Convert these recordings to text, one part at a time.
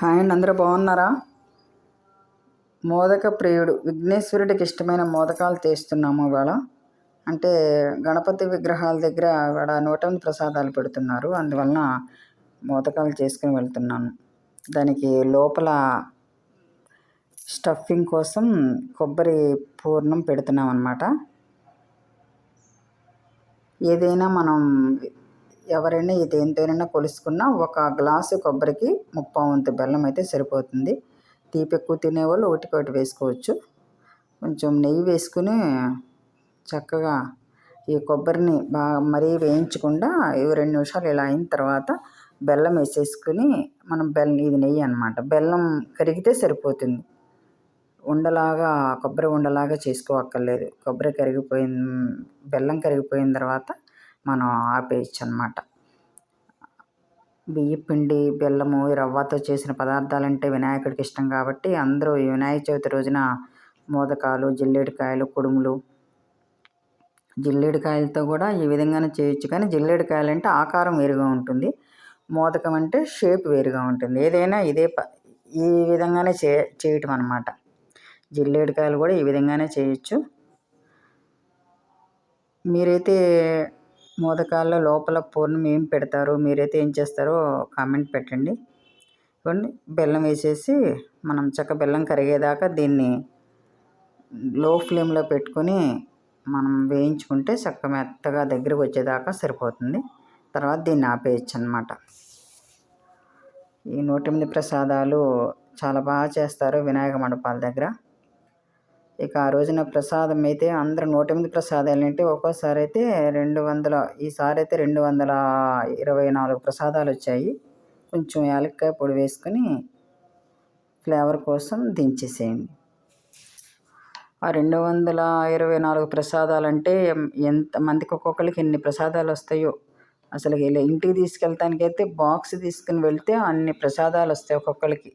Hi అండి అందరూ బాగున్నారా? మోదక ప్రియుడు విఘ్నేశ్వరుడికి ఇష్టమైన మోదకాలు తీస్తున్నాము ఇవాళ. అంటే గణపతి విగ్రహాల దగ్గర ఇవాళ నూట ఎనిమిది ప్రసాదాలు పెడుతున్నారు. అందువలన మోదకాలు చేసుకుని వెళ్తున్నాను. దానికి లోపల స్టఫింగ్ కోసం కొబ్బరి పూర్ణం పెడుతున్నాం అన్నమాట ఏదైనా మనం ఎవరైనా ఈ దేనితోనైనా కొలుసుకున్నా ఒక గ్లాసు కొబ్బరికి ముప్పా వంతు బెల్లం అయితే సరిపోతుంది. తీపి ఎక్కువ తినేవాళ్ళు ఒకటికి ఒకటి వేసుకోవచ్చు. కొంచెం నెయ్యి వేసుకుని చక్కగా ఈ కొబ్బరిని బాగా మరీ వేయించకుండా ఇవి రెండు నిమిషాలు ఇలా అయిన తర్వాత బెల్లం వేసేసుకుని మనం బెల్లం ఇది నెయ్యి అనమాట బెల్లం కరిగితే సరిపోతుంది. ఉండలాగా కొబ్బరి ఉండలాగా చేసుకోవక్కర్లేదు కొబ్బరి కరిగిపోయిన బెల్లం కరిగిపోయిన తర్వాత మనం ఆపేయచ్చు అనమాట బియ్య పిండి బెల్లము రవ్వతో చేసిన పదార్థాలంటే వినాయకుడికి ఇష్టం కాబట్టి అందరూ ఈ వినాయక చవితి రోజున మోదకాలు జిల్లేడికాయలు కుడుములు జిల్లేడికాయలతో కూడా ఈ విధంగానే చేయొచ్చు. కానీ జిల్లేడికాయలు అంటే ఆకారం వేరుగా ఉంటుంది. మోదకం అంటే షేప్ వేరుగా ఉంటుంది. ఏదైనా ఇదే ప ఈ విధంగానే చే చేయటం అనమాట జిల్లేడికాయలు కూడా ఈ విధంగానే చేయొచ్చు. మీరైతే మోదకాల్లో లోపల పూర్ణం ఏం పెడతారు? మీరైతే ఏం చేస్తారో కామెంట్ పెట్టండి. ఇవ్వండి. బెల్లం వేసేసి మనం చక్క బెల్లం కరిగేదాకా దీన్ని లో ఫ్లేమ్లో పెట్టుకొని మనం వేయించుకుంటే చక్క మెత్తగా దగ్గరకు వచ్చేదాకా సరిపోతుంది. తర్వాత దీన్ని ఆపేయచ్చు అనమాట ఈ నూట ఎనిమిది ప్రసాదాలు చాలా బాగా చేస్తారు వినాయక మండపాల దగ్గర. ఇక ఆ రోజున ప్రసాదం అయితే అందరు నూట ఎనిమిది ప్రసాదాలు ఏంటి ఒక్కోసారి అయితే రెండు వందల ఈసారి అయితే రెండు వందల ఇరవై నాలుగు ప్రసాదాలు వచ్చాయి. కొంచెం యాలక్కాయ పొడి వేసుకొని ఫ్లేవర్ కోసం దించేసేయండి. ఆ రెండు వందల ఇరవై నాలుగు ప్రసాదాలు అంటే ఎంత మందికి ఒక్కొక్కరికి ఎన్ని ప్రసాదాలు వస్తాయో అసలు ఇంటికి తీసుకెళ్తానికైతే బాక్స్ తీసుకుని వెళ్తే అన్ని ప్రసాదాలు వస్తాయి ఒక్కొక్కరికి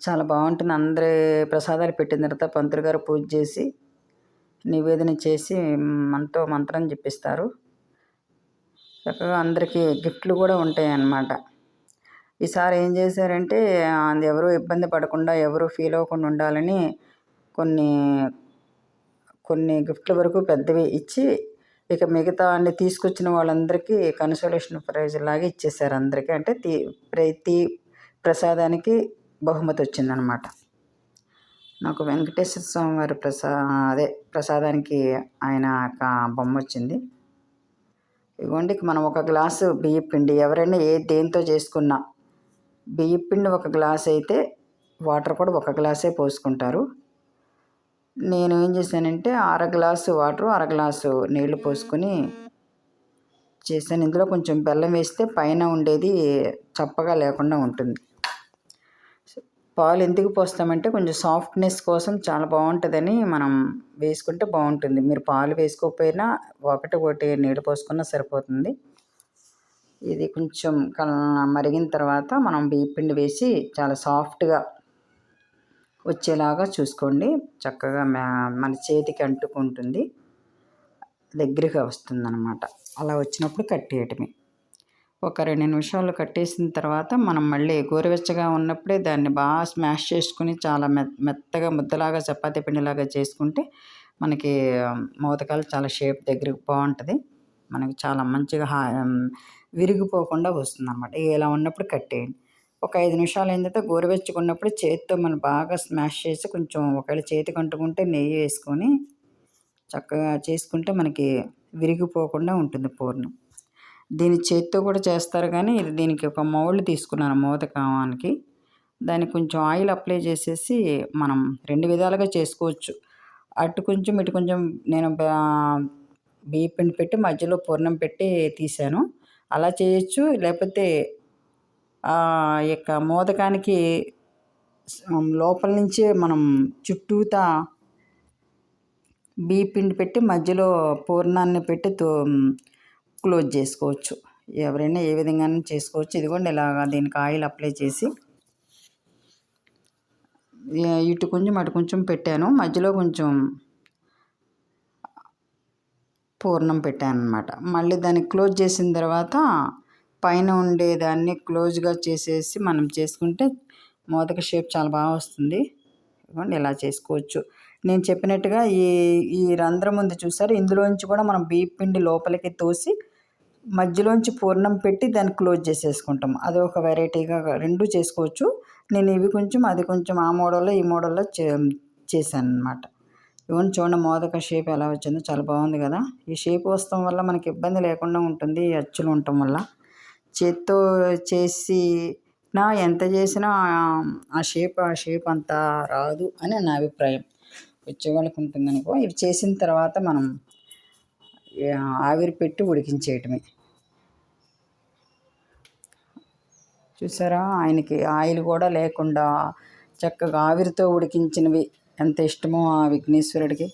చాలా బాగుంటుంది. అందరి ప్రసాదాలు పెట్టిన తర్వాత పంతులు గారు పూజ చేసి నివేదన చేసి మనతో మంత్రం చెప్పిస్తారు. చక్కగా అందరికీ గిఫ్ట్లు కూడా ఉంటాయి అన్నమాట ఈసారి ఏం చేశారంటే అది ఎవరు ఇబ్బంది పడకుండా ఎవరు ఫీల్ అవ్వకుండా ఉండాలని కొన్ని కొన్ని గిఫ్ట్ల వరకు పెద్దవి ఇచ్చి ఇక మిగతా అన్ని తీసుకొచ్చిన వాళ్ళందరికీ కన్సోలేషన్ ప్రైజ్ లాగా ఇచ్చేసారు అందరికీ. అంటే తీ ప్రతి ప్రసాదానికి బహుమతి వచ్చిందనమాట. నాకు వెంకటేశ్వర స్వామి వారి ప్రసా అదే ప్రసాదానికి ఆయన బొమ్మ వచ్చింది. ఇవ్వండి మనం ఒక గ్లాసు బియ్య పిండి ఎవరైనా ఏ దేంతో చేసుకున్నా బియ్య పిండి ఒక గ్లాస్ అయితే వాటర్ కూడా ఒక గ్లాసే పోసుకుంటారు. నేను ఏం చేశానంటే అర గ్లాసు వాటర్ అర గ్లాసు నీళ్ళు పోసుకొని చేశాను. ఇందులో కొంచెం బెల్లం వేస్తే పైన ఉండేది చప్పగా లేకుండా ఉంటుంది. పాలు ఎందుకు పోస్తామంటే కొంచెం సాఫ్ట్నెస్ కోసం చాలా బాగుంటుందని మనం వేసుకుంటే బాగుంటుంది. మీరు పాలు వేసుకోకపోయినా ఒకటి ఒకటి నీళ్ళు పోసుకున్నా సరిపోతుంది. ఇది కొంచెం మరిగిన తర్వాత మనం బియ్యపిండి వేసి చాలా సాఫ్ట్గా వచ్చేలాగా చూసుకోండి. చక్కగా మన చేతికి అంటుకుంటుంది. దగ్గరగా వస్తుందన్నమాట. అలా వచ్చినప్పుడు కట్టేయటమే ఒక రెండు నిమిషాలు కట్టేసిన తర్వాత మనం మళ్ళీ గోరువెచ్చగా ఉన్నప్పుడే దాన్ని బాగా స్మాష్ చేసుకుని చాలా మెత్తగా ముద్దలాగా చపాతీ పిండిలాగా చేసుకుంటే మనకి మోదకాలు చాలా షేప్ దగ్గరికి బాగుంటుంది. మనకి చాలా మంచిగా విరిగిపోకుండా వస్తుంది అనమాట ఇలా ఉన్నప్పుడు కట్టేయండి. ఒక ఐదు నిమిషాలు అయిన తర్వాత గోరువెచ్చుకున్నప్పుడు చేతితో మనం బాగా స్మాష్ చేసి కొంచెం ఒకవేళ చేతికి అంటుకుంటే నెయ్యి వేసుకొని చక్కగా చేసుకుంటే మనకి విరిగిపోకుండా ఉంటుంది పూర్ణం. దీని చేత్తో కూడా చేస్తారు కానీ దీనికి ఒక మౌల్డ్ తీసుకున్నాను మోదకానికి దానికి కొంచెం ఆయిల్ అప్లై చేసేసి మనం రెండు విధాలుగా చేసుకోవచ్చు. అటు కొంచెం ఇటు కొంచెం నేను బియ్య పిండి పెట్టి మధ్యలో పూర్ణం పెట్టి తీసాను. అలా చేయొచ్చు. లేకపోతే యొక్క మోదకానికి లోపల నుంచే మనం చుట్టూతా బియ్య పిండి పెట్టి మధ్యలో పూర్ణాన్ని పెట్టి తో క్లోజ్ చేసుకోవచ్చు. ఎవరైనా ఏ విధంగా చేసుకోవచ్చు. ఇదిగోండి ఇలాగా దీనికి ఆయిల్ అప్లై చేసి ఇటు కొంచెం అటు కొంచెం పెట్టాను. మధ్యలో కొంచెం పూర్ణం పెట్టాను అనమాట మళ్ళీ దాన్ని క్లోజ్ చేసిన తర్వాత పైన ఉండేదాన్ని క్లోజ్గా చేసేసి మనం చేసుకుంటే మోదక షేప్ చాలా బాగా వస్తుంది. ఇదిగోండి ఇలా చేసుకోవచ్చు. నేను చెప్పినట్టుగా ఈ ఈ రంధ్రం ఉంది చూసారు. ఇందులోంచి కూడా మనం బియ్యం పిండి లోపలికి తోసి మధ్యలోంచి పూర్ణం పెట్టి దాన్ని క్లోజ్ చేసేసుకుంటాం. అది ఒక వెరైటీగా రెండు చేసుకోవచ్చు. నేను ఇవి కొంచెం అది కొంచెం ఆ మోడల్లో ఈ మోడల్లో చే చేశాను అనమాట ఇవన్నీ చూడండి మోదక షేప్ ఎలా వచ్చిందో. చాలా బాగుంది కదా. ఈ షేప్ వస్తాం వల్ల మనకి ఇబ్బంది లేకుండా ఉంటుంది ఈ అచ్చులు ఉండటం వల్ల. చేత్తో చేసి నా ఎంత చేసినా ఆ షేప్ ఆ షేప్ అంతా రాదు అని నా అభిప్రాయం. వచ్చేవాళ్ళకి ఉంటుంది అనుకో ఇవి చేసిన తర్వాత మనం ఆవిరి పెట్టి ఉడికించేయటమే. చూసారా? ఆయనకి ఆయిల్ కూడా లేకుండా చక్కగా ఆవిరితో ఉడికించినవి. ఎంత ఇష్టమో ఆ విఘ్నేశ్వరుడికి.